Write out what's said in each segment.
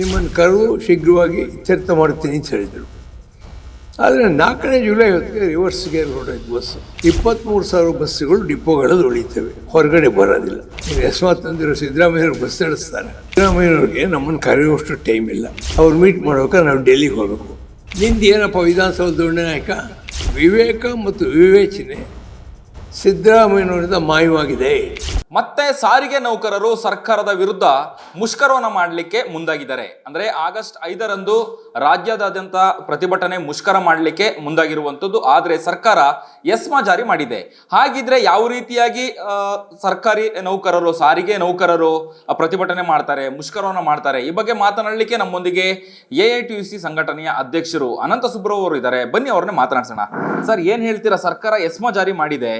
ನಿಮ್ಮನ್ನು ಕರೆದು ಶೀಘ್ರವಾಗಿ ಇತ್ಯರ್ಥ ಮಾಡ್ತೀನಿ ಅಂತ ಹೇಳಿದರು. ಆದರೆ ನಾಲ್ಕನೇ ಜುಲೈ ಹೊತ್ತಿಗೆ ರಿವರ್ಸ್ ಗೇರ್ ಹೊರಡೋದು ಬಸ್ ಇಪ್ಪತ್ತ್ಮೂರು ಸಾವಿರ ಬಸ್ಸುಗಳು ಡಿಪೋಗಳಲ್ಲಿ ಉಳಿತವೆ. ಹೊರಗಡೆ ಬರೋದಿಲ್ಲ. ಯಸ್ಮಾತ್ ಅಂದಿರೋ ಸಿದ್ದರಾಮಯ್ಯವ್ರು ಬಸ್ ನಡೆಸ್ತಾರೆ. ಸಿದ್ದರಾಮಯ್ಯವ್ರಿಗೆ ನಮ್ಮನ್ನು ಕರೆಯುವಷ್ಟು ಟೈಮ್ ಇಲ್ಲ. ಅವ್ರು ಮೀಟ್ ಮಾಡ್ಬೇಕಾದ್ರೆ ನಾವು ಡೆಲ್ಲಿಗೆ ಹೋಗಬೇಕು. ನಿಂದು ಏನಪ್ಪ ವಿಧಾನಸೌಧ ನಾಯಕ? ವಿವೇಕ ಮತ್ತು ವಿವೇಚನೆ ಸಿದ್ದರಾಮಯ್ಯನವರಿಂದ ಮಾಯವಾಗಿದೆ. ಮತ್ತೆ ಸಾರಿಗೆ ನೌಕರರು ಸರ್ಕಾರದ ವಿರುದ್ಧ ಮುಷ್ಕರವನ್ನ ಮಾಡಲಿಕ್ಕೆ ಮುಂದಾಗಿದ್ದಾರೆ. ಅಂದ್ರೆ ಆಗಸ್ಟ್ ಐದರಂದು ರಾಜ್ಯದಾದ್ಯಂತ ಪ್ರತಿಭಟನೆ ಮುಷ್ಕರ ಮಾಡಲಿಕ್ಕೆ ಮುಂದಾಗಿರುವಂಥದ್ದು. ಆದರೆ ಸರ್ಕಾರ ಎಸ್ಮಾ ಜಾರಿ ಮಾಡಿದೆ. ಹಾಗಿದ್ರೆ ಯಾವ ರೀತಿಯಾಗಿ ಸರ್ಕಾರಿ ನೌಕರರು, ಸಾರಿಗೆ ನೌಕರರು ಪ್ರತಿಭಟನೆ ಮಾಡ್ತಾರೆ, ಮುಷ್ಕರವನ್ನ ಮಾಡ್ತಾರೆ? ಈ ಬಗ್ಗೆ ಮಾತನಾಡಲಿಕ್ಕೆ ನಮ್ಮೊಂದಿಗೆ ಎ ಐ ಸಿ ಸಂಘಟನೆಯ ಅಧ್ಯಕ್ಷರು ಅನಂತ ಸುಬ್ರವ್ ಇದ್ದಾರೆ. ಬನ್ನಿ ಅವ್ರನ್ನೇ ಮಾತನಾಡ್ಸೋಣ. ಸರ್, ಏನು ಹೇಳ್ತೀರಾ? ಸರ್ಕಾರ ಎಸ್ಮಾ ಜಾರಿ ಮಾಡಿದೆ.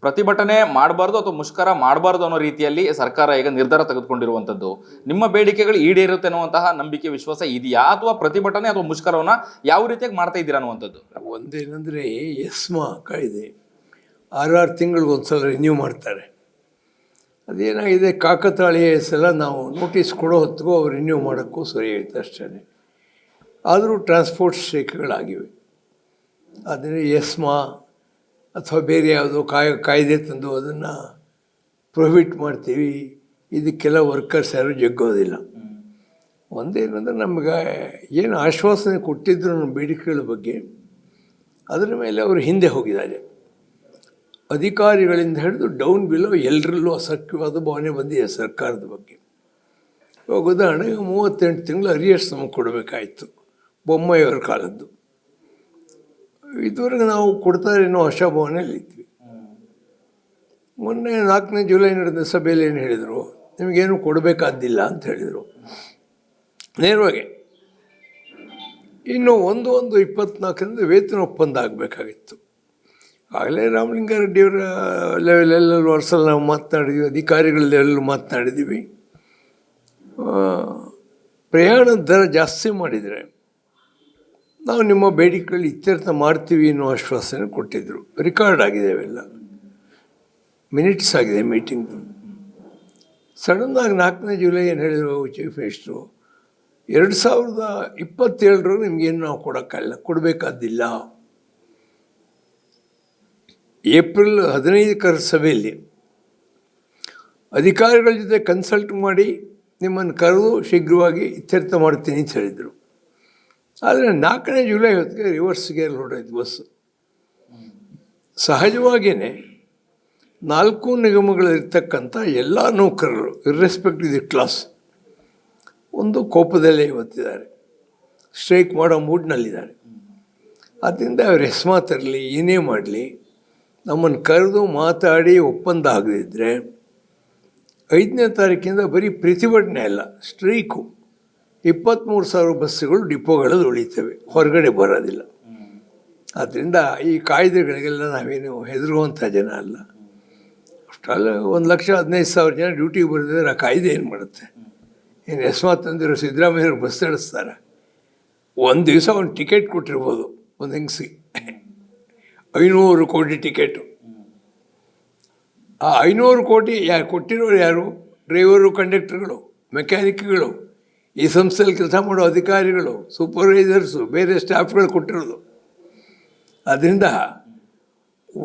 ಪ್ರತಿಭಟನೆ ಮಾಡಬಾರ್ದು ಅಥವಾ ಮುಷ್ಕರ ಮಾಡಬಾರ್ದು ಅನ್ನೋ ರೀತಿಯಲ್ಲಿ ಸರ್ಕಾರ ಈಗ ನಿರ್ಧಾರ ತೆಗೆದುಕೊಂಡಿರುವಂಥದ್ದು. ನಿಮ್ಮ ಬೇಡಿಕೆಗಳು ಈಡೇರುತ್ತೆ ಅನ್ನುವಂತಹ ನಂಬಿಕೆ, ವಿಶ್ವಾಸ ಇದೆಯಾ? ಅಥವಾ ಪ್ರತಿಭಟನೆ ಅಥವಾ ಮುಷ್ಕರವನ್ನ ಯಾವ ರೀತಿಯಾಗಿ ಮಾಡ್ತಾ ಇದ್ದೀರಾ ಅನ್ನುವಂಥದ್ದು? ಒಂದೇನೆಂದರೆ, ಎಸ್ಮಾ ಕಾಯ್ದೆ. ಆರಾರು ತಿಂಗಳಿಗೊಂದ್ಸಲ ರಿನ್ಯೂ ಮಾಡ್ತಾರೆ. ಅದೇನಾಗಿದೆ, ಕಾಕತಾಳೀಯ ಸಲ ನಾವು ನೋಟಿಸ್ ಕೊಡೋ ಹೊತ್ತಿಗೂ ಅವ್ರು ರಿನ್ಯೂ ಮಾಡೋಕ್ಕೂ ಸರಿ ಆಯಿತು ಅಷ್ಟೇ ಆದರೂ ಟ್ರಾನ್ಸ್ಪೋರ್ಟ್ ಸ್ಟ್ರೈಕ್ಗಳಾಗಿವೆ ಆದರೆ ಎಸ್ಮಾ ಅಥವಾ ಬೇರೆ ಯಾವುದೋ ಕಾಯ, ಕಾಯ್ದೆ ತಂದು ಅದನ್ನು ಪ್ರೊಹಿಬಿಟ್ ಮಾಡ್ತೀವಿ. ಇದಕ್ಕೆಲ್ಲ ವರ್ಕರ್ಸ್ ಯಾರು ಜಗ್ಗೋದಿಲ್ಲ. ಒಂದೇನಂದ್ರೆ ನಮಗೆ ಏನು ಆಶ್ವಾಸನೆ ಕೊಟ್ಟಿದ್ರು ನಮ್ಮ ಬೇಡಿಕೆಗಳ ಬಗ್ಗೆ, ಅದರ ಮೇಲೆ ಅವರು ಹಿಂದೆ ಹೋಗಿದ್ದಾರೆ. ಅಧಿಕಾರಿಗಳಿಂದ ಹಿಡಿದು ಡೌನ್ ಬಿಲೋ ಎಲ್ಲರಲ್ಲೂ ಅಸಖ್ಯವಾದ ಭಾವನೆ ಬಂದಿದೆ ಸರ್ಕಾರದ ಬಗ್ಗೆ. ಇವಾಗ ಉದಾಹರಣೆಗೆ ಮೂವತ್ತೆಂಟು ತಿಂಗಳು ಅರಿಯರ್ಸ್ ನಮಗೆ ಕೊಡಬೇಕಾಯಿತು. ಬೊಮ್ಮಾಯಿಯವ್ರ ಕಾಲದ್ದು. ಇದುವರೆಗೆ ನಾವು ಕೊಡ್ತಾರೇನೋ ಆಶಾಭಾವನೆಯಲ್ಲಿದ್ವಿ ಮೊನ್ನೆ ನಾಲ್ಕನೇ ಜುಲೈ ನಡೆದ ಸಭೆಯಲ್ಲಿ ಏನು ಹೇಳಿದರು? ನಿಮಗೇನು ಕೊಡಬೇಕಾದ್ದಿಲ್ಲ ಅಂತ ಹೇಳಿದರು. ನೇರವಾಗಿ, ಇನ್ನು ಒಂದು ಒಂದು ಇಪ್ಪತ್ನಾಲ್ಕರಿಂದ ವೇತನ ಒಪ್ಪಂದ ಆಗಬೇಕಾಗಿತ್ತು. ಆಗಲೇ ರಾಮಲಿಂಗಾರೆಡ್ಡಿಯವರ ಲೆವೆಲೆಲ್ಲೂ ವರ್ಸಲ್ಲಿ ನಾವು ಮಾತನಾಡಿದ್ವಿ ಅಧಿಕಾರಿಗಳ ಲೆವೆಲ್ ಮಾತನಾಡಿದ್ದೀವಿ ಪ್ರಯಾಣ ಪ್ರಯಾಣದ ದರ ಜಾಸ್ತಿ ಮಾಡಿದರೆ ನಾವು ನಿಮ್ಮ ಬೇಡಿಕೆಗಳು ಇತ್ಯರ್ಥ ಮಾಡ್ತೀವಿ ಅನ್ನೋ ಆಶ್ವಾಸನೆ ಕೊಟ್ಟಿದ್ದರು ರೆಕಾರ್ಡ್ ಆಗಿದೆ ಅವೆಲ್ಲ. ಮಿನಿಟ್ಸ್ ಆಗಿದೆ ಮೀಟಿಂಗ್ದು ಸಡನ್ನಾಗಿ ನಾಲ್ಕನೇ ಜುಲೈ ಏನು ಹೇಳಿದರು ಚೀಫ್ ಮಿನಿಸ್ಟ್ರು ಎರಡು ಸಾವಿರದ ಇಪ್ಪತ್ತೇಳರ ನಿಮಗೇನು ನಾವು ಕೊಡೋಕ್ಕಲ್ಲ ಕೊಡಬೇಕಾದ್ದಿಲ್ಲ. ಏಪ್ರಿಲ್ ಹದಿನೈದಕ್ಕರ ಸಭೆಯಲ್ಲಿ ಅಧಿಕಾರಿಗಳ ಜೊತೆ ಕನ್ಸಲ್ಟ್ ಮಾಡಿ ನಿಮ್ಮನ್ನು ಕರೆದು ಶೀಘ್ರವಾಗಿ ಇತ್ಯರ್ಥ ಮಾಡ್ತೀನಿ ಅಂತ ಹೇಳಿದರು. ಆದರೆ ನಾಲ್ಕನೇ ಜುಲೈ ಹೊತ್ತಿಗೆ ರಿವರ್ಸ್ ಗೇರ್ ಹೊರಡೋಯ್ತು ಬಸ್ಸು ಸಹಜವಾಗಿಯೇ ನಾಲ್ಕು ನಿಗಮಗಳಿರ್ತಕ್ಕಂಥ ಎಲ್ಲ ನೌಕರರು ಇರ್ರೆಸ್ಪೆಕ್ಟಿವ್ ದಿ ಕ್ಲಾಸ್ ಒಂದು ಕೋಪದಲ್ಲೇ ಇವತ್ತಿದ್ದಾರೆ. ಸ್ಟ್ರೈಕ್ ಮಾಡೋ ಮೂಡ್ನಲ್ಲಿದ್ದಾರೆ ಅದರಿಂದ ಅವ್ರು ಎಸ್ಮಾತ್ ತರಲಿ, ಏನೇ ಮಾಡಲಿ, ನಮ್ಮನ್ನು ಕರೆದು ಮಾತಾಡಿ ಒಪ್ಪಂದ ಆಗದಿದ್ದರೆ ಐದನೇ ತಾರೀಕಿಂದ ಬರೀ ಪ್ರತಿಭಟನೆ ಅಲ್ಲ ಸ್ಟ್ರೈಕು ಇಪ್ಪತ್ತ್ಮೂರು ಸಾವಿರ ಬಸ್ಸುಗಳು ಡಿಪೋಗಳಲ್ಲಿ ಉಳಿತವೆ. ಹೊರಗಡೆ ಬರೋದಿಲ್ಲ. ಆದ್ದರಿಂದ ಈ ಕಾಯ್ದೆಗಳಿಗೆಲ್ಲ ನಾವೇನು ಹೆದರುವಂಥ ಜನ ಅಲ್ಲ. ಅಷ್ಟಲ್ಲ, ಒಂದು ಲಕ್ಷ ಹದಿನೈದು ಸಾವಿರ ಜನ ಡ್ಯೂಟಿಗೆ ಬರೆದಿದ್ರೆ ಆ ಕಾಯ್ದೆ ಏನು ಮಾಡುತ್ತೆ? ಏನು ಯಸ್ಮಾತ್ ತಂದಿರೋ ಸಿದ್ದರಾಮಯ್ಯವ್ರು ಬಸ್ ನಡೆಸ್ತಾರೆ ಒಂದು ದಿವಸ ಒಂದು ಟಿಕೆಟ್ ಕೊಟ್ಟಿರ್ಬೋದು, ಒಂದು ಹೆಂಗಸಿ. ಐನೂರು ಕೋಟಿ ಟಿಕೆಟು. ಆ ಐನೂರು ಕೋಟಿ ಯಾರು ಕೊಟ್ಟಿರೋರು ಯಾರು? ಡ್ರೈವರು, ಕಂಡಕ್ಟರ್ಗಳು, ಮೆಕ್ಯಾನಿಕ್ಗಳು. ಈ ಸಂಸ್ಥೆಯಲ್ಲಿ ಕೆಲಸ ಮಾಡೋ ಅಧಿಕಾರಿಗಳು ಸೂಪರ್ವೈಸರ್ಸು ಬೇರೆ ಸ್ಟಾಫ್ಗಳು ಕೊಟ್ಟಿರೋದು. ಅದರಿಂದ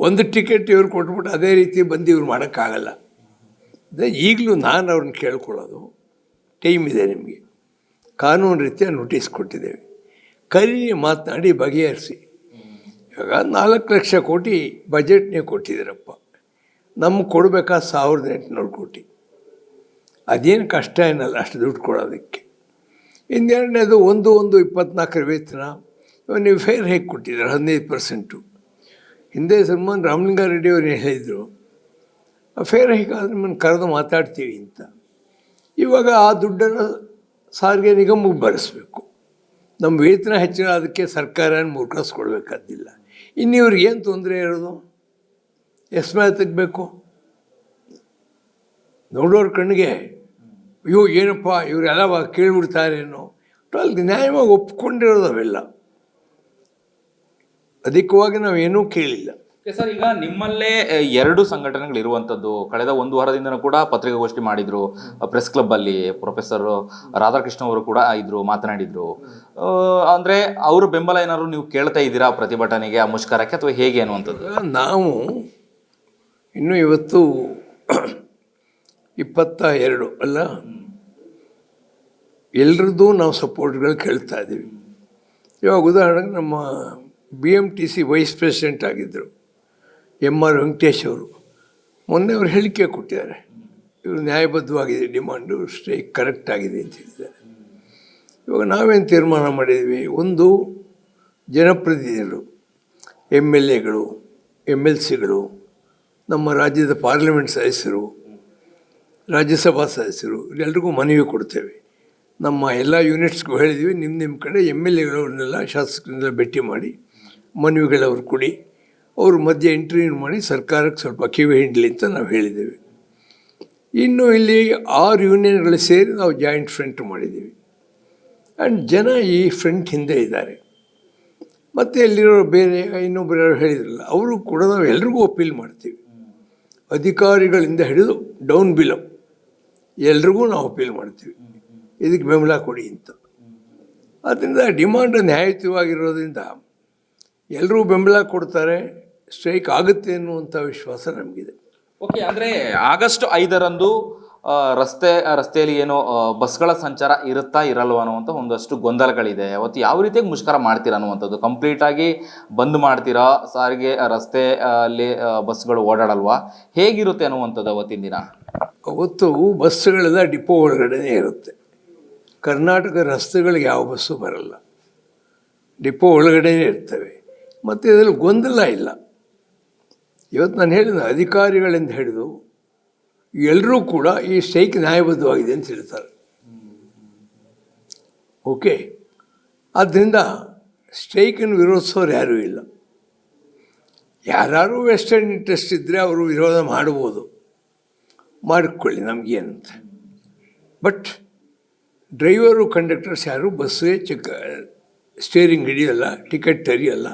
ಒಂದು ಟಿಕೆಟ್ ಇವ್ರು ಕೊಟ್ಬಿಟ್ಟು ಅದೇ ರೀತಿ ಬಂದು ಇವ್ರು ಮಾಡೋಕ್ಕಾಗಲ್ಲ. ಅದೇ ಈಗಲೂ ನಾನು ಅವ್ರನ್ನ ಕೇಳ್ಕೊಳ್ಳೋದು, ಟೈಮ್ ಇದೆ ನಿಮಗೆ. ಕಾನೂನು ರೀತಿಯ ನೋಟಿಸ್ ಕೊಟ್ಟಿದ್ದೇವೆ. ಕರಿ ಮಾತನಾಡಿ ಬಗೆಹರಿಸಿ. ಇವಾಗ ನಾಲ್ಕು ಲಕ್ಷ ಕೋಟಿ ಬಜೆಟ್ನೇ ಕೊಟ್ಟಿದ್ದೀರಪ್ಪ. ನಮ್ಗೆ ಕೊಡಬೇಕಾ ಸಾವಿರದ ಎಂಟುನೂರು ಕೋಟಿ. ಅದೇನು ಕಷ್ಟ ಏನಲ್ಲ ಅಷ್ಟು ದುಡ್ಡು ಕೊಡೋದಕ್ಕೆ. ಇನ್ನೆರಡನೇದು ಒಂದು ಒಂದು ಇಪ್ಪತ್ನಾಲ್ಕರ ವೇತನ. ನೀವು ಫೇರ್ ಹೇಗೆ ಕೊಟ್ಟಿದ್ದಾರೆ? ಹದಿನೈದು ಪರ್ಸೆಂಟು. ಹಿಂದೆ ಸನ್ಮಾನ್ ರಾಮಲಿಂಗಾರೆಡ್ಡಿ ಅವರು ಹೇಳಿದರು? ಫೇರ್ ಹೇಗಾದ್ರೆ ನಿಮ್ಮನ್ನು ಕರೆದು ಮಾತಾಡ್ತೀವಿ ಅಂತ. ಇವಾಗ ಆ ದುಡ್ಡನ್ನು ಸಾರಿಗೆ ನಿಗಮಕ್ಕೆ ಭರಿಸ್ಬೇಕು. ನಮ್ಮ ವೇತನ ಹೆಚ್ಚಿನ ಅದಕ್ಕೆ ಸರ್ಕಾರ ಮುರ್ಕಸ್ಕೊಡ್ಬೇಕಾದಿಲ್ಲ ಇನ್ನು ಇವ್ರಿಗೆ ಏನು ತೊಂದರೆ ಇರೋದು? ಎಸ್ಮೆ ತೆಗಬೇಕು ನೋಡೋರ ಕಣ್ಣಿಗೆ ಅಯ್ಯೋ ಏನಪ್ಪ ಇವರೆಲ್ಲ ಕೇಳಿಬಿಡ್ತಾರೇನೋ. ಅಲ್ಲಿ ನ್ಯಾಯವಾಗಿ ಒಪ್ಕೊಂಡಿರೋದು ಅವೆಲ್ಲ ಅಧಿಕವಾಗಿ ನಾವೇನೂ ಕೇಳಿಲ್ಲ. ಸರ್ ಈಗ ನಿಮ್ಮಲ್ಲೇ ಎರಡು ಸಂಘಟನೆಗಳು ಇರುವಂಥದ್ದು ಕಳೆದ ಒಂದು ವಾರದಿಂದನೂ ಕೂಡ ಪತ್ರಿಕಾಗೋಷ್ಠಿ ಮಾಡಿದ್ರು. ಪ್ರೆಸ್ ಕ್ಲಬ್ ಅಲ್ಲಿ ಪ್ರೊಫೆಸರ್ ರಾಧಾಕೃಷ್ಣ ಅವರು ಕೂಡ ಇದ್ರು ಮಾತನಾಡಿದ್ರು. ಅಂದ್ರೆ ಅವ್ರ ಬೆಂಬಲ ಏನಾದ್ರು ನೀವು ಕೇಳ್ತಾ ಇದ್ದೀರಾ ಪ್ರತಿಭಟನೆಗೆ ಆ ಮುಷ್ಕರಕ್ಕೆ ಅಥವಾ ಹೇಗೆ ಅನ್ನುವಂಥದ್ದು? ನಾವು ಇನ್ನು ಇವತ್ತು ಇಪ್ಪತ್ತ ಎರಡು, ಅಲ್ಲ? ಎಲ್ರದ್ದು ನಾವು ಸಪೋರ್ಟ್ಗಳು ಕೇಳ್ತಾ ಇದ್ದೀವಿ. ಇವಾಗ ಉದಾಹರಣೆಗೆ ನಮ್ಮ B M T C vice president ಆಗಿದ್ದರು ಎಂ ಆರ್ ವೆಂಕಟೇಶ್ ಅವರು. ಮೊನ್ನೆ ಅವರು ಹೇಳಿಕೆ ಕೊಟ್ಟಿದ್ದಾರೆ. ಇವರು ನ್ಯಾಯಬದ್ಧವಾಗಿದೆ, ಡಿಮಾಂಡು ಸ್ಟ್ರೈಕ್ ಕರೆಕ್ಟ್ ಆಗಿದೆ ಅಂತ ಹೇಳಿದ್ದಾರೆ. ಇವಾಗ ನಾವೇನು ತೀರ್ಮಾನ ಮಾಡಿದ್ವಿ ಒಂದು, ಜನಪ್ರತಿನಿಧಿಗಳು ಎಂ ಎಲ್ ಎಗಳು ಎಂ ಎಲ್ ಸಿಗಳು, ನಮ್ಮ ರಾಜ್ಯದ ಪಾರ್ಲಿಮೆಂಟ್ ಸದಸ್ಯರು ರಾಜ್ಯಸಭಾ ಸದಸ್ಯರು ಎಲ್ಲರಿಗೂ ಮನವಿ ಕೊಡ್ತೇವೆ. ನಮ್ಮ ಎಲ್ಲ ಯೂನಿಟ್ಸ್ಗೂ ಹೇಳಿದ್ವಿ ನಿಮ್ಮ ನಿಮ್ಮ ಕಡೆ ಎಂ ಎಲ್ ಎಗಳವ್ರನ್ನೆಲ್ಲ ಶಾಸಕರನ್ನೆಲ್ಲ ಭೇಟಿ ಮಾಡಿ ಮನವಿಗಳವ್ರು ಕೊಡಿ. ಅವ್ರ ಮಧ್ಯೆ ಇಂಟರ್ವ್ಯೂ ಮಾಡಿ ಸರ್ಕಾರಕ್ಕೆ ಸ್ವಲ್ಪ ಕಿವಿ ಹಿಂಡಲಿ ಅಂತ ನಾವು ಹೇಳಿದ್ದೇವೆ. ಇನ್ನು ಇಲ್ಲಿ ಆರು ಯೂನಿಯನ್ಗಳು ಸೇರಿ ನಾವು ಜಾಯಿಂಟ್ ಫ್ರಂಟ್ ಮಾಡಿದ್ದೀವಿ. ಆ್ಯಂಡ್ ಜನ ಈ ಫ್ರಂಟ್ ಹಿಂದೆ ಇದ್ದಾರೆ. ಮತ್ತು ಎಲ್ಲಿರೋ ಬೇರೆ ಇನ್ನೊಬ್ಬರು ಹೇಳಿದ್ರಲ್ಲ, ಅವರು ಕೂಡ ನಾವು ಎಲ್ರಿಗೂ ಅಪೀಲ್ ಮಾಡ್ತೀವಿ. ಅಧಿಕಾರಿಗಳಿಂದ ಹಿಡಿದು ಡೌನ್ ಬಿಲೋ ಎಲ್ರಿಗೂ ನಾವು ಅಪೀಲ್ ಮಾಡ್ತೀವಿ. ಇದಕ್ಕೆ ಬೆಂಬಲ ಕೊಡಿ ಅಂತ. ಅದರಿಂದ ಡಿಮಾಂಡ್ ನ್ಯಾಯಯುತವಾಗಿರೋದ್ರಿಂದ ಎಲ್ಲರೂ ಬೆಂಬಲ ಕೊಡ್ತಾರೆ, ಸ್ಟ್ರೈಕ್ ಆಗುತ್ತೆ ಅನ್ನುವಂಥ ವಿಶ್ವಾಸ ನಮಗಿದೆ. ಓಕೆ, ಅಂದರೆ ಆಗಸ್ಟ್ ಐದರಂದು ರಸ್ತೆ, ರಸ್ತೆಯಲ್ಲಿ ಏನೋ ಬಸ್ಗಳ ಸಂಚಾರ ಇರುತ್ತಾ ಇರಲ್ವ ಅನ್ನುವಂಥ ಒಂದಷ್ಟು ಗೊಂದಲಗಳಿದೆ. ಅವತ್ತು ಯಾವ ರೀತಿಯಾಗಿ ಮುಷ್ಕರ ಮಾಡ್ತೀರಾ ಅನ್ನುವಂಥದ್ದು? ಕಂಪ್ಲೀಟಾಗಿ ಬಂದ್ ಮಾಡ್ತೀರಾ? ಸಾರಿಗೆ, ರಸ್ತೆ ಅಲ್ಲಿ ಬಸ್ಗಳು ಓಡಾಡಲ್ವಾ? ಹೇಗಿರುತ್ತೆ ಅನ್ನುವಂಥದ್ದು ಅವತ್ತಿನ ದಿನ? ಅವತ್ತು ಬಸ್ಸುಗಳೆಲ್ಲ ಡಿಪೋ ಒಳಗಡೆನೇ ಇರುತ್ತೆ. ಕರ್ನಾಟಕ ರಸ್ತೆಗಳಿಗೆ ಯಾವ ಬಸ್ಸು ಬರಲ್ಲ. ಡಿಪೋ ಒಳಗಡೆನೇ ಇರ್ತವೆ. ಮತ್ತು ಇದರಲ್ಲಿ ಗೊಂದಲ ಇಲ್ಲ. ಇವತ್ತು ನಾನು ಹೇಳಿದ ಅಧಿಕಾರಿಗಳಿಂದ ಹಿಡಿದು ಎಲ್ಲರೂ ಕೂಡ ಈ ಸ್ಟ್ರೈಕ್ ನ್ಯಾಯಬದ್ಧವಾಗಿದೆ ಅಂತ ಹೇಳ್ತಾರೆ. ಓಕೆ. ಆದ್ದರಿಂದ ಸ್ಟ್ರೈಕನ್ನು ವಿರೋಧಿಸೋರು ಯಾರೂ ಇಲ್ಲ. ಯಾರು ವೆಸ್ಟರ್ನ್ ಇಂಟ್ರೆಸ್ಟ್ ಇದ್ದರೆ ಅವರು ವಿರೋಧ ಮಾಡ್ಬೋದು. ಮಾಡಿಕೊಳ್ಳಿ ನಮಗೇನಂತ ಬಟ್ ಡ್ರೈವರು ಕಂಡಕ್ಟರ್ಸ್ ಯಾರು ಬಸ್ಸೇ ಚೆಕ್ ಸ್ಟೇರಿಂಗ್ ಹಿಡಿಯಲ್ಲ ಟಿಕೆಟ್ ತೆರೆಯಲ್ಲ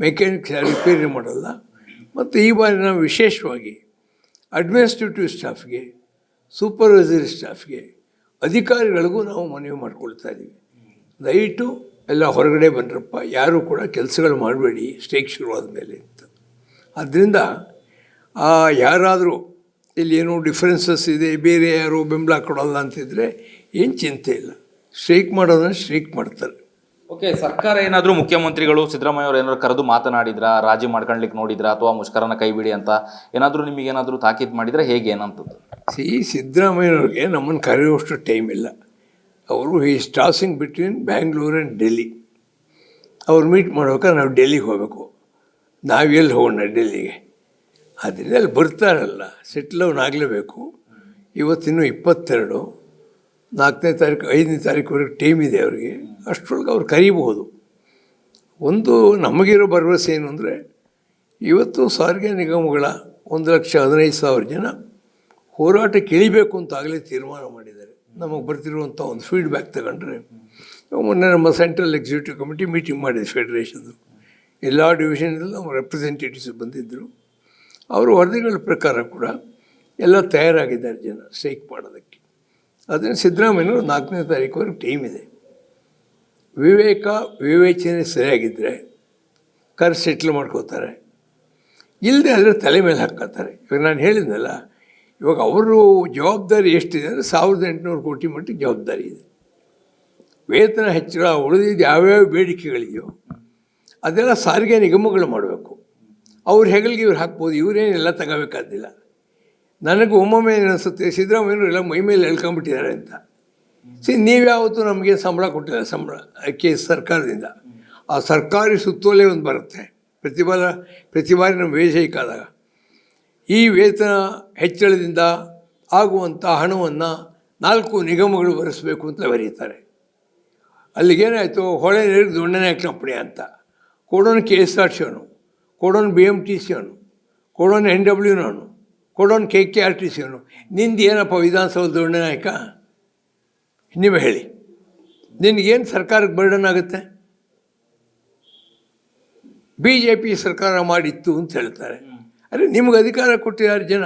ಮೆಕ್ಯಾನಿಕ್ಸ್ ಯಾರು ರಿಪೇರಿ ಮಾಡಲ್ಲ. ಮತ್ತು ಈ ಬಾರಿ ನಾವು ವಿಶೇಷವಾಗಿ ಅಡ್ಮಿನಿಸ್ಟ್ರೇಟಿವ್ ಸ್ಟಾಫ್ಗೆ ಸೂಪರ್ವೈಸರಿ ಸ್ಟಾಫ್ಗೆ ಅಧಿಕಾರಿಗಳಿಗೂ ನಾವು ಮನವಿ ಮಾಡ್ಕೊಳ್ತಾ ಇದ್ದೀವಿ. ದಯವಿಟ್ಟು ಎಲ್ಲ ಹೊರಗಡೆ ಬಂದ್ರಪ್ಪ, ಯಾರೂ ಕೂಡ ಕೆಲಸಗಳು ಮಾಡಬೇಡಿ ಸ್ಟೇಕ್ ಶುರುವಾದ ಮೇಲೆ ಅಂತ. ಆದ್ದರಿಂದ ಯಾರಾದರೂ ಇಲ್ಲಿ ಏನೋ ಡಿಫ್ರೆನ್ಸಸ್ ಇದೆ ಬೇರೆ ಯಾರು ಬೆಂಬಲ ಕೊಡಲ್ಲ ಅಂತಿದ್ರೆ ಏನು ಚಿಂತೆ ಇಲ್ಲ. ಸ್ಟ್ರೈಕ್ ಮಾಡೋದನ್ನ ಸ್ಟ್ರೈಕ್ ಮಾಡ್ತಾರೆ. ಓಕೆ ಸರ್ಕಾರ ಏನಾದರೂ ಮುಖ್ಯಮಂತ್ರಿಗಳು ಸಿದ್ದರಾಮಯ್ಯ ಅವರು ಏನಾದ್ರು ಕರೆದು ಮಾತನಾಡಿದ್ರ ರಾಜಿ ಮಾಡ್ಕೊಳ್ಲಿಕ್ಕೆ ನೋಡಿದ್ರ ಅಥವಾ ಮುಷ್ಕರನ ಕೈಬಿಡಿ ಅಂತ ಏನಾದರೂ ನಿಮಗೆ ಏನಾದರೂ ತಾಕೀತು ಮಾಡಿದರೆ ಹೇಗೆ ಏನಂತದ್ದು? ಸಿ ಸಿದ್ದರಾಮಯ್ಯವ್ರಿಗೆ ನಮ್ಮನ್ನು ಕರೆಯುವಷ್ಟು ಟೈಮ್ ಇಲ್ಲ. ಅವರು ಈ ಸ್ಟಾಸಿಂಗ್ ಬಿಟ್ವೀನ್ ಬ್ಯಾಂಗ್ಳೂರ್ ಆ್ಯಂಡ್ ಡೆಲ್ಲಿ ಅವ್ರು ಮೀಟ್ ಮಾಡ್ಬೇಕಾದ್ರೆ ನಾವು ಡೆಲ್ಲಿಗೆ ಹೋಗಬೇಕು. ನಾವೆಲ್ಲಿ ಹೋಗೋಣ ಡೆಲ್ಲಿಗೆ ಆದ್ದರಿಂದ ಅಲ್ಲಿ ಬರ್ತಾರಲ್ಲ ಸೆಟ್ಲ್ ಅವ್ನು ಆಗಲೇಬೇಕು. ಇವತ್ತಿನ್ನೂ ಇಪ್ಪತ್ತೆರಡು, ನಾಲ್ಕನೇ ತಾರೀಕು, ಐದನೇ ತಾರೀಕುವರೆಗೆ ಟೈಮ್ ಇದೆ ಅವರಿಗೆ. ಅಷ್ಟರೊಳಗೆ ಅವ್ರು ಕರೀಬಹುದು. ಒಂದು ನಮಗಿರೋ ಭರವಸೆ ಏನು ಅಂದರೆ, ಇವತ್ತು ಸಾರಿಗೆ ನಿಗಮಗಳ ಒಂದು ಲಕ್ಷ ಹದಿನೈದು ಸಾವಿರ ಜನ ಹೋರಾಟಕ್ಕೆ ಇಳಿಬೇಕು ಅಂತ ಆಗಲೇ ತೀರ್ಮಾನ ಮಾಡಿದ್ದಾರೆ. ನಮಗೆ ಬರ್ತಿರುವಂಥ ಒಂದು ಫೀಡ್ಬ್ಯಾಕ್ ತಗೊಂಡ್ರೆ ಮೊನ್ನೆ ನಮ್ಮ ಸೆಂಟ್ರಲ್ ಎಕ್ಸಿಕ್ಯೂಟಿವ್ ಕಮಿಟಿ ಮೀಟಿಂಗ್ ಮಾಡಿದೆ ಫೆಡರೇಷನ್ದು ಎಲ್ಲ ಡಿವಿಷನಲ್ಲಿ ನಮ್ಮ ರೆಪ್ರೆಸೆಂಟೇಟಿವ್ಸ್ ಬಂದಿದ್ದರು ಅವರ ವರದಿಗಳ ಪ್ರಕಾರ ಕೂಡ ಎಲ್ಲ ತಯಾರಾಗಿದ್ದಾರೆ ಜನ ಸ್ಟ್ರೈಕ್ ಮಾಡೋದಕ್ಕೆ. ಅದನ್ನು ಸಿದ್ದರಾಮಯ್ಯನವರು ನಾಲ್ಕನೇ ತಾರೀಕುವರೆಗೆ ಟೀಮ್ ಇದೆ. ವಿವೇಕ, ವಿವೇಚನೆ ಸರಿಯಾಗಿದ್ದರೆ ಕರ್ ಸೆಟ್ಲ್ ಮಾಡ್ಕೋತಾರೆ. ಇಲ್ಲದೆ ಆದರೆ ತಲೆ ಮೇಲೆ ಹಾಕ್ಕೋತಾರೆ ಇವಾಗ ನಾನು ಹೇಳಿದ್ನಲ್ಲ, ಇವಾಗ ಅವರು ಜವಾಬ್ದಾರಿ ಎಷ್ಟಿದೆ ಅಂದರೆ ಸಾವಿರದ ಎಂಟುನೂರು ಕೋಟಿ ಮಟ್ಟಿಗೆ ಜವಾಬ್ದಾರಿ ಇದೆ. ವೇತನ ಹೆಚ್ಚಳ ಉಳಿದಿದ್ದು ಯಾವ್ಯಾವ ಬೇಡಿಕೆಗಳಿದೆಯೋ ಅದೆಲ್ಲ ಸಾರಿಗೆ ನಿಗಮಗಳು ಮಾಡಬೇಕು. ಅವ್ರ ಹೆಗಲಿಗೆ ಇವ್ರು ಹಾಕ್ಬೋದು ಇವರೇನೆಲ್ಲ ತಗೋಬೇಕಾದಿಲ್ಲ. ನನಗೆ ಒಮ್ಮೊಮ್ಮೆ ಅನಿಸುತ್ತೆ ಸಿದ್ದರಾಮಯ್ಯವರು ಎಲ್ಲ ಮೈ ಮೇಲೆ ಎಳ್ಕೊಂಬಿಟ್ಟಿದ್ದಾರೆ ಅಂತ. ಸಿ ನೀವು ಯಾವತ್ತೂ ನಮಗೆ ಸಂಬಳ ಕೊಟ್ಟಿಲ್ಲ, ಸಂಬಳ, ಕೆ ಸರ್ಕಾರದಿಂದ. ಆ ಸರ್ಕಾರಿ ಸುತ್ತೋಲೆ ಒಂದು ಬರುತ್ತೆ. ಪ್ರತಿ ಬಾರ ಪ್ರತಿ ಬಾರಿ ನಮ್ಮ ಆದಾಗ ಈ ವೇತನ ಹೆಚ್ಚಳದಿಂದ ಆಗುವಂಥ ಹಣವನ್ನು ನಾಲ್ಕು ನಿಗಮಗಳು ಭರಿಸಬೇಕು ಅಂತ ಬರೀತಾರೆ. ಅಲ್ಲಿಗೇನಾಯಿತು, ಹೊಳೆ ನೀರಿಗೆ ದೊಣ್ಣೆನೇ ಕಂಪನಿ ಅಂತ. ಕೊಡೋನು ಕೆ ಎಸ್ ಆರ್ ಸಿ ಅವನು. ಕೊಡೋನು ಬಿ ಎಂ ಟಿ ಸಿ ಅವನು ಕೊಡೋನು ಎನ್ ಡಬ್ಲ್ಯೂನವನು ಕೊಡೋನ್ K K R T C ಅವನು ನಿಂದು ಏನಪ್ಪ ವಿಧಾನಸೌಧ ದೊಡ್ಡ ನಾಯಕ? ನೀವು ಹೇಳಿ. ನಿನಗೇನು ಸರ್ಕಾರಕ್ಕೆ ಬರ್ಡನ್ ಆಗುತ್ತೆ? ಬಿ ಜೆ ಪಿ ಸರ್ಕಾರ ಮಾಡಿತ್ತು ಅಂತ ಹೇಳ್ತಾರೆ. ಅರೆ ನಿಮ್ಗೆ ಅಧಿಕಾರ ಕೊಟ್ಟಿದ್ದಾರೆ ಜನ.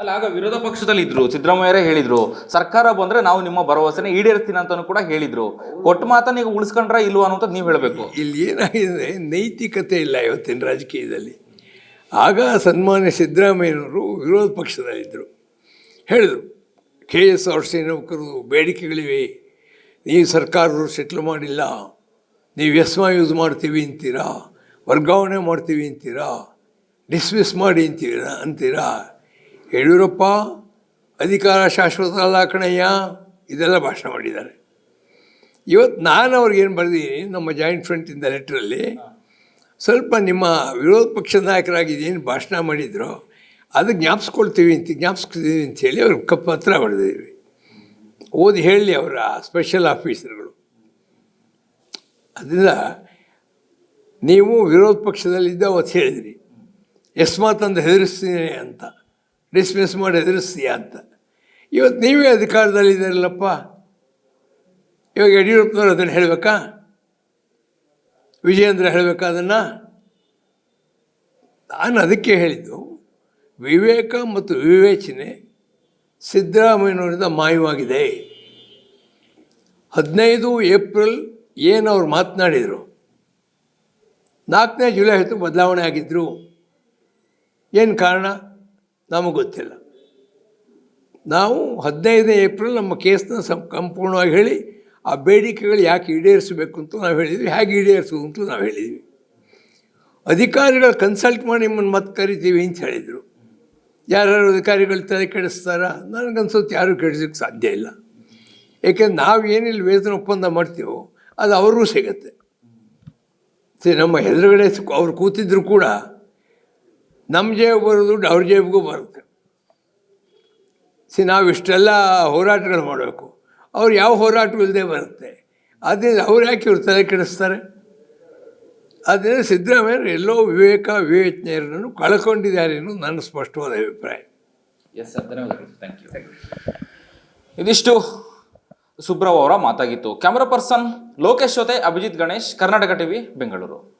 ಅಲ್ಲ, ಆಗ ವಿರೋಧ ಪಕ್ಷದಲ್ಲಿ ಇದ್ರು, ಸಿದ್ದರಾಮಯ್ಯರೇ ಹೇಳಿದ್ರು, ಸರ್ಕಾರ ಬಂದ್ರೆ ನಾವು ನಿಮ್ಮ ಭರವಸೆನ ಈಡೇರ್ತೀನಿ ಅಂತಾನು ಕೂಡ ಹೇಳಿದ್ರು. ಕೊಟ್ಟು ಮಾತನ್ನ ಈಗ ಉಳಿಸ್ಕೊಂಡ್ರ ಇಲ್ವಾ ಅನ್ನೋದು ನೀವು ಹೇಳಬೇಕು. ಇಲ್ಲಿ ಏನಾಗಿದೆ, ನೈತಿಕತೆ ಇಲ್ಲ ಇವತ್ತಿನ ರಾಜಕೀಯದಲ್ಲಿ. ಆಗ ಸನ್ಮಾನ್ಯ ಸಿದ್ದರಾಮಯ್ಯನವರು ವಿರೋಧ ಪಕ್ಷದಲ್ಲಿದ್ದರು ಹೇಳಿದರು, ಕೆ ಎಸ್ ಆರ್ ಸಿ ನೌಕರು ಬೇಡಿಕೆಗಳಿವೆ, ನೀವು ಸರ್ಕಾರ ಸೆಟ್ಲ್ ಮಾಡಿಲ್ಲ, ನೀವು ಎಸ್ಮಾ ಯೂಸ್ ಮಾಡ್ತೀವಿ ಅಂತೀರಾ, ವರ್ಗಾವಣೆ ಮಾಡ್ತೀವಿ ಅಂತೀರಾ, ಡಿಸ್ಮಿಸ್ ಮಾಡಿ ಅಂತೀರಾ ಅಂತೀರಾ? ಯಡಿಯೂರಪ್ಪ ಅಧಿಕಾರ ಶಾಶ್ವತ ಅಲ್ಲ ಇದೆಲ್ಲ ಭಾಷಣ ಮಾಡಿದ್ದಾರೆ. ಇವತ್ತು ನಾನು ಅವ್ರಿಗೇನು ಬರೆದೀನಿ ನಮ್ಮ ಜಾಯಿಂಟ್ ಫ್ರೆಂಟಿಂದ ಲೆಟ್ರಲ್ಲಿ ಸ್ವಲ್ಪ ನಿಮ್ಮ ವಿರೋಧ ಪಕ್ಷದ ನಾಯಕರಾಗಿದ್ದೇನು, ಭಾಷಣ ಮಾಡಿದ್ರು, ಅದು ಜ್ಞಾಪಿಸ್ಕೊಳ್ತೀವಿ ಅಂತ, ಜ್ಞಾಪಿಸ್ಕೊಳ್ತೀವಿ ಅಂತೇಳಿ ಅವ್ರಿಗೆ ಕ ಪತ್ರ ಬರೆದಿದ್ವಿ ಓದಿ ಹೇಳಿ ಅವರ ಸ್ಪೆಷಲ್ ಆಫೀಸರ್ಗಳು ಅದರಿಂದ ನೀವು ವಿರೋಧ ಪಕ್ಷದಲ್ಲಿದ್ದ ಅವತ್ತು ಹೇಳಿದ್ರಿ. ಎಸ್ ಮಾತಂದು ಹೆದರಿಸ್ತೀನಿ ಅಂತ. ಡಿಸ್ಮಿಸ್ ಮಾಡಿ ಹೆದರಿಸ್ತೀಯ ಅಂತ. ಇವತ್ತು ನೀವೇ ಅಧಿಕಾರದಲ್ಲಿದ್ದಾರಲ್ಲಪ್ಪ ಇವಾಗ ಯಡಿಯೂರಪ್ಪನವ್ರು ಅದನ್ನು ಹೇಳಬೇಕಾ? ವಿಜಯೇಂದ್ರ ಹೇಳಬೇಕಾ ಅದನ್ನು? ನಾನು ಅದಕ್ಕೆ ಹೇಳಿದ್ದು, ವಿವೇಕ ಮತ್ತು ವಿವೇಚನೆ ಸಿದ್ದರಾಮಯ್ಯನವರಿಂದ ಮಾಯವಾಗಿದೆ. ಹದಿನೈದು ಏಪ್ರಿಲ್ ಏನು ಅವ್ರು ಮಾತನಾಡಿದರು? ನಾಲ್ಕನೇ ಜುಲೈ ಹೊತ್ತು ಬದಲಾವಣೆ ಆಗಿದ್ದರು ಏನು ಕಾರಣ? ನಮಗೆ ಗೊತ್ತಿಲ್ಲ. ನಾವು ಹದಿನೈದನೇ ಏಪ್ರಿಲ್ ನಮ್ಮ ಕೇಸನ್ನ ಸಂ, ಸಂಪೂರ್ಣವಾಗಿ ಹೇಳಿ, ಆ ಬೇಡಿಕೆಗಳು ಯಾಕೆ ಈಡೇರಿಸಬೇಕು ಅಂತ ನಾವು ಹೇಳಿದ್ವಿ. ಹೇಗೆ ಈಡೇರಿಸೋದು ಅಂತ ನಾವು ಹೇಳಿದ್ವಿ. ಅಧಿಕಾರಿಗಳು ಕನ್ಸಲ್ಟ್ ಮಾಡಿ ನಿಮ್ಮನ್ನು ಮತ್ತೆ ಕರಿತೀವಿ ಅಂತ ಹೇಳಿದರು. ಯಾರ್ಯಾರು ಅಧಿಕಾರಿಗಳು ತಲೆ ಕೆಡಿಸ್ತಾರ? ನನಗನ್ಸುತ್ತೆ ಯಾರೂ ಕೆಡಿಸೋಕ್ಕೆ ಸಾಧ್ಯ ಇಲ್ಲ. ಏಕೆಂದ್ರೆ ನಾವು ಏನಿಲ್ಲ ವೇತನ ಒಪ್ಪಂದ ಮಾಡ್ತೀವೋ ಅದು ಅವ್ರಿಗೂ ಸಿಗತ್ತೆ. ಸರಿ, ನಮ್ಮ ಎದುರುಗಡೆ ಅವ್ರು ಕೂತಿದ್ರು ಕೂಡ ನಮ್ಮ ಜೇಬು ಬರೋ ದುಡ್ಡು ಅವ್ರ ಜೇಬಿಗೂ ಬರುತ್ತೆ. ಸಿ ನಾವು ಇಷ್ಟೆಲ್ಲ ಹೋರಾಟಗಳು ಮಾಡಬೇಕು. ಅವ್ರು ಯಾವ ಹೋರಾಟವೂ ಇಲ್ಲದೆ ಬರುತ್ತೆ. ಅದರಿಂದ ಅವ್ರು ಯಾಕೆ ಇವ್ರು ತಲೆ ಕೆಡಿಸ್ತಾರೆ? ಆದ್ದರಿಂದ ಸಿದ್ದರಾಮಯ್ಯರು ಎಲ್ಲೋ ವಿವೇಕ ವಿವೇಚನೆಯರನ್ನು ಕಳ್ಕೊಂಡಿದ್ದಾರೆ ಅನ್ನೋದು ನನ್ನ ಸ್ಪಷ್ಟವಾದ ಅಭಿಪ್ರಾಯ. ಎಸ್ ಥ್ಯಾಂಕ್ ಯು ಇದಿಷ್ಟು ಸುಬ್ರವ್ ಅವರ ಮಾತಾಗಿತ್ತು. ಕ್ಯಾಮರಾ ಪರ್ಸನ್ ಲೋಕೇಶ್ ಜೊತೆ ಅಭಿಜಿತ್ ಗಣೇಶ್ ಕರ್ನಾಟಕ ಟಿವಿ ಬೆಂಗಳೂರು.